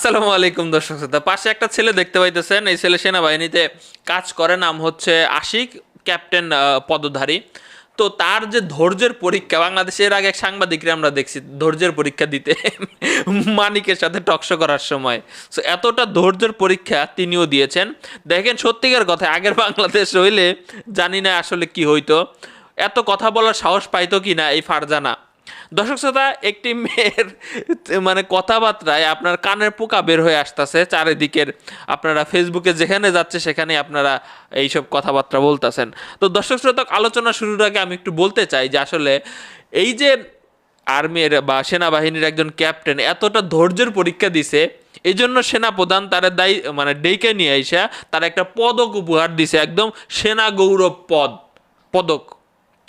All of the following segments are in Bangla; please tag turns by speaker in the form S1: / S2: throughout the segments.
S1: আসসালামু আলাইকুম দর্শক শ্রোতা। পাশে একটা ছেলে দেখতে পাইতেছেন, এই ছেলে সেনাবাহিনীতে কাজ করে, নাম হচ্ছে আশিক, ক্যাপ্টেন পদধারী। তো তার যে ধৈর্যের পরীক্ষা বাংলাদেশের আগে এক সাংবাদিকরা আমরা দেখছি ধৈর্যের পরীক্ষা দিতে, মানিকের সাথে টকশো করার সময়। সো এতটা ধৈর্যের পরীক্ষা তিনিও দিয়েছেন। দেখেন, সত্যিকার কথা, আগের বাংলাদেশ হইলে জানি না আসলে কি হইতো। এত কথা বলার সাহস পাইতো কি না এই ফারজানা? দর্শক শ্রোতা, একটি মেয়ের মানে কথাবার্তায় আপনার কানের পোকা বের হয়ে আসতেছে চারিদিকের। আপনারা ফেসবুকে যেখানে যাচ্ছে সেখানে আপনারা এইসব কথাবার্তা বলতেছেন। তো দর্শক শ্রোতা, আলোচনা শুরুর আগে আমি একটু বলতে চাই যে আসলে এই যে আর্মির বা সেনাবাহিনীর একজন ক্যাপ্টেন এতটা ধৈর্যের পরীক্ষা দিছে এই জন্য সেনাপ্রধান তার দায়ী মানে ডেকে নিয়ে আইসা তার একটা পদক উপহার দিছে, একদম সেনা গৌরব পদ, পদক।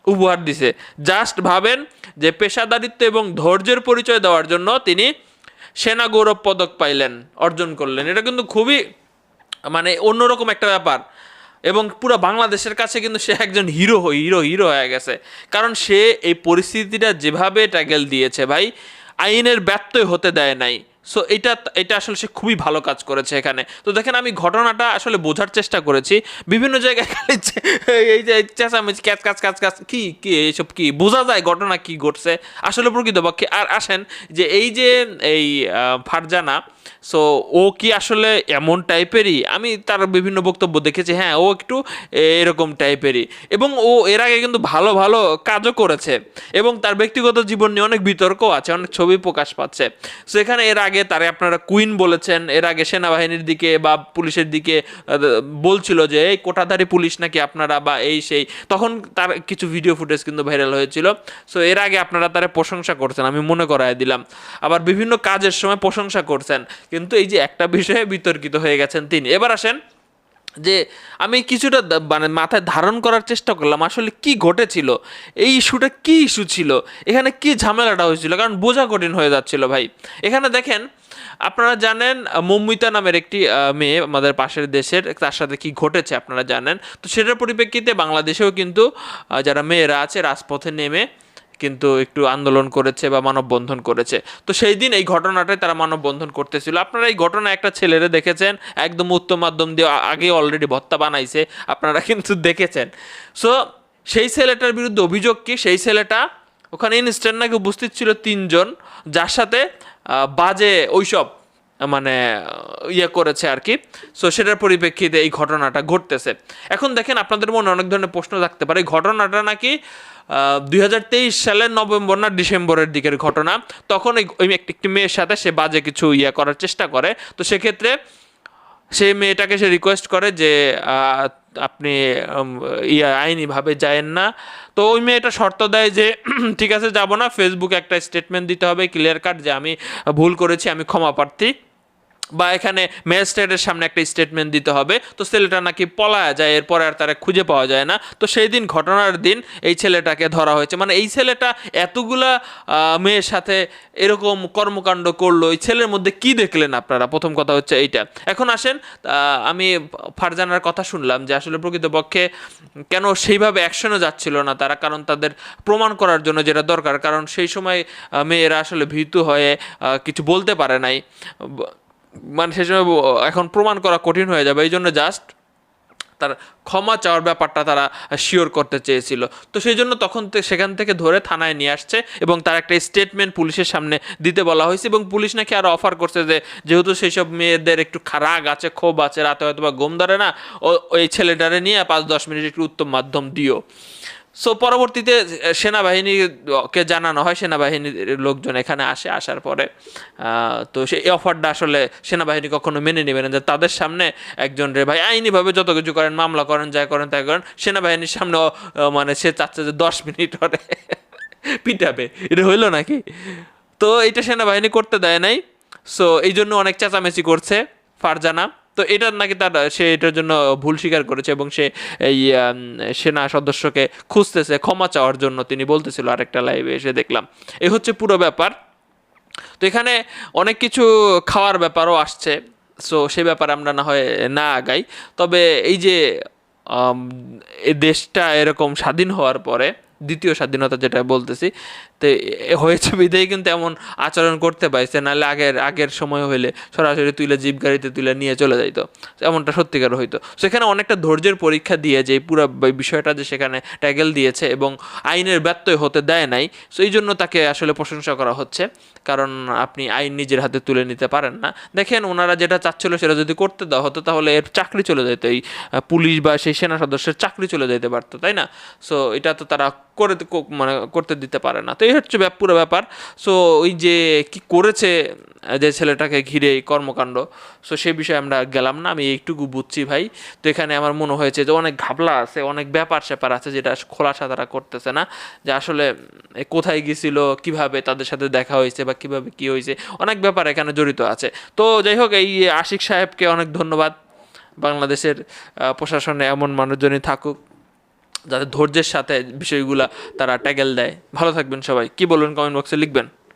S1: উপহার দিছে। জাস্ট ভাবেন যে পেশাদারিত্ব এবং ধৈর্যের পরিচয় দেওয়ার জন্য তিনি সেনা গৌরব পদক পাইলেন, অর্জন করলেন। এটা কিন্তু খুবই মানে অন্যরকম একটা ব্যাপার। এবং পুরো বাংলাদেশের কাছে কিন্তু সে একজন হিরো হিরো হিরো হয়ে গেছে। কারণ সে এই পরিস্থিতিটা যেভাবে ট্যাগেল দিয়েছে ভাই, আইনের ব্যত্যয় হতে দেয় নাই। সো এটা এটা আসলে সে খুবই ভালো কাজ করেছে এখানে। তো দেখেন আমি ঘটনাটা আসলে বোঝার চেষ্টা করেছি। বিভিন্ন জায়গায় খালি এই যে চেঁচামেচি, ক্যাচ কাচ কাচ কাচ কি কি, এইসব কি, বোঝা যায় ঘটনা কি ঘটছে? আসলে প্রকৃতপক্ষে, আর আসেন যে এই যে, এই ফারজানা সো ও কি আসলে এমন টাইপেরই? আমি তার বিভিন্ন বক্তব্য দেখেছি হ্যাঁ ও একটু এরকম টাইপেরই। এবং ও এর আগে কিন্তু ভালো ভালো কাজও করেছে। এবং তার ব্যক্তিগত জীবন নিয়ে অনেক বিতর্কও আছে, অনেক ছবি প্রকাশ পাচ্ছে। সো এখানে এর আগে তারে আপনারা কুইন বলেছেন, এর আগে সেনাবাহিনীর দিকে বা পুলিশের দিকে বলছিল যে, এই কোটাধারী পুলিশ নাকি আপনারা বা এই সেই। তখন তার কিছু ভিডিও ফুটেজ কিন্তু ভাইরাল হয়েছিল। সো এর আগে আপনারা তারে প্রশংসা করছেন, আমি মনে করায় দিলাম। আবার বিভিন্ন কাজের সময় প্রশংসা করছেন, কিন্তু এই যে একটা বিষয়ে বিতর্কিত হয়ে গেছেন তিনি। এবার আসেন যে আমি কিছুটা মানে মাথায় ধারণ করার চেষ্টা করলাম আসলে কি ঘটেছিল এই ইস্যুটা কি ইস্যু ছিল এখানে কি ঝামেলাটা হয়েছিল কারণ বোঝা কঠিন হয়ে যাচ্ছিল ভাই। এখানে দেখেন আপনারা জানেন আহ, নামের একটি মেয়ে আমাদের পাশের দেশের তার সাথে কি ঘটেছে আপনারা জানেন। তো সেটার পরিপ্রেক্ষিতে বাংলাদেশেও কিন্তু যারা মেয়েরা আছে রাজপথে নেমে কিন্তু একটু আন্দোলন করেছে বা মানববন্ধন করেছে। তো সেই দিন এই ঘটনাটাই তারা মানববন্ধন করতেছিল। আপনারা এই ঘটনা একটা ছেলেরে দেখেছেন, একদম উচ্চ মাধ্যম দিয়ে আগে অলরেডি ভত্তা বানাইছে, আপনারা কিন্তু দেখেছেন। সো সেই ছেলেটার বিরুদ্ধে অভিযোগ কি? সেই ছেলেটা, ওখানে ইনস্ট্যান্ট নাকি উপস্থিত ছিল তিনজন, যার সাথে বাজে ওইসব মানে ইয়ে করেছে আর কি। সো সেটার পরিপ্রেক্ষিতে এই ঘটনাটা ঘটতেছে। এখন দেখেন, আপনাদের মনে অনেক ধরনের প্রশ্ন থাকতে পারে। এই ঘটনাটা নাকি দুই হাজার তেইশ সালের নভেম্বর না ডিসেম্বরের দিকের ঘটনা। তখন ওই একটি মেয়ের সাথে সে বাজে কিছু ইয়ে করার চেষ্টা করে। তো সেক্ষেত্রে সেই মেয়েটাকে সে রিকোয়েস্ট করে যে আপনি ইয়া আইনিভাবে যায়েন না। তো ওই মেয়েটা শর্ত দেয় যে, ঠিক আছে, যাব না। ফেসবুকে একটা স্টেটমেন্ট দিতে হবে ক্লিয়ার কাট যে আমি ভুল করেছি, আমি ক্ষমা প্রার্থী। বা এখানে ম্যাজিস্ট্রেটের সামনে একটা স্টেটমেন্ট দিতে হবে। তো ছেলেটা নাকি পলায়া যায়, এরপরে আর তারা খুঁজে পাওয়া যায় না। তো সেই দিন ঘটনার দিন এই ছেলেটাকে ধরা হয়েছে। মানে এই ছেলেটা এতগুলা মেয়ের সাথে এরকম কর্মকাণ্ড করল। এই ছেলের মধ্যে কি দেখলেন আপনারা? প্রথম কথা হচ্ছে এইটা। এখন আসেন আমি ফারজানার কথা শুনলাম যে আসলে প্রকৃতপক্ষে কেন সেইভাবে অ্যাকশনও যাচ্ছিল না তারা, কারণ তাদের প্রমাণ করার জন্য যেটা দরকার। কারণ সেই সময় মেয়েরা আসলে ভীতু হয়ে কিছু বলতে পারে নাই। মানে সেই সময় এখন প্রমাণ করা কঠিন হয়ে যাবে। এই জন্য জাস্ট তার ক্ষমা চাওয়ার ব্যাপারটা তারা শিওর করতে চেয়েছিল। তো সেই জন্য তখন সেখান থেকে ধরে থানায় নিয়ে আসছে এবং তার একটা স্টেটমেন্ট পুলিশের সামনে দিতে বলা হয়েছে এবং পুলিশ নাকি আরও অফার করছে যে, যেহেতু সেই সব মেয়েদের একটু রাগ আছে, ক্ষোভ আছে, রাতে হয়তো বা ঘুম ধরে না ওই ছেলেটারে নিয়ে পাঁচ দশ মিনিট একটু উত্তম মাধ্যম দিও। সো পরবর্তীতে সেনাবাহিনীকে জানানো হয়, সেনাবাহিনীর লোকজন এখানে আসে, আসার পরে তো সেই অফারটা আসলে সেনাবাহিনী কখনো মেনে নেবে না যে তাদের সামনে একজন রে, ভাই আইনিভাবে যত কিছু করেন, মামলা করেন, যা করেন, তাই করেন, সেনাবাহিনীর সামনে মানে সে চাচ্ছে যে দশ মিনিট পরে পিটাবে। এটা হইল নাকি? তো এটা সেনাবাহিনী করতে দেয় নাই। সো এই জন্য অনেক চেঁচামেচি করছে ফারজানা। তো এটার নাকি তার, সে এটার জন্য ভুল স্বীকার করেছে এবং সে এই সেনা সদস্যকে খুঁজতেছে, ক্ষমা চাওয়ার জন্য তিনি বলতেছিল আরেকটা লাইভে এসে দেখলাম। এই হচ্ছে পুরো ব্যাপার। তো এখানে অনেক কিছু খাওয়ার ব্যাপারও আসছে সো সে ব্যাপারে আমরা না হয় না আগাই। তবে এই যে দেশটা এরকম স্বাধীন হওয়ার পরে দ্বিতীয় স্বাধীনতা যেটা বলতেছি, তো হয়েছে বিধেই কিন্তু এমন আচরণ করতে পারছে নাহলে আগের আগের সময় হইলে সরাসরি তুলে জিপ গাড়িতে তুলে নিয়ে চলে যাইত, এমনটা সত্যিকার হইতো। সেখানে অনেকটা ধৈর্যের পরীক্ষা দিয়ে যে পুরো বিষয়টা যে সেখানে ট্যাগেল দিয়েছে এবং আইনের ব্যত্যয় হতে দেয় নাই সো এই জন্য তাকে আসলে প্রশংসা করা হচ্ছে, কারণ আপনি আইন নিজের হাতে তুলে নিতে পারেন না। দেখেন ওনারা যেটা চাচ্ছিল সেটা যদি করতে দেওয়া হতো তাহলে এর চাকরি চলে যেত এই পুলিশ বা সেই সেনা সদস্যের চাকরি চলে যেতে পারতো, তাই না? সো এটা তো তারা করে মানে করতে দিতে পারে না। তো এই হচ্ছে পুরো ব্যাপার। সো ওই যে কি করেছে, যে ছেলেটাকে ঘিরে এই কর্মকাণ্ড সো সে বিষয়ে আমরা গেলাম না, আমি এইটুকু বুঝছি ভাই। তো এখানে আমার মনে হয়েছে যে অনেক ঘাবলা আছে, অনেক ব্যাপার স্যাপার আছে যেটা খোলাসা তারা করতেছে না, যে আসলে কোথায় গেছিল, কীভাবে তাদের সাথে দেখা হয়েছে বা কীভাবে কি হয়েছে, অনেক ব্যাপার এখানে জড়িত আছে। তো যাই হোক, এই আশিক সাহেবকে অনেক ধন্যবাদ। বাংলাদেশের প্রশাসনে এমন মানুষজনই থাকুক। যাতে ধৈর্যের সাথে বিষয়গুলা তারা ট্যাগেল দেয়। ভালো থাকবেন সবাই। কি বলবেন কমেন্ট বক্সে লিখবেন।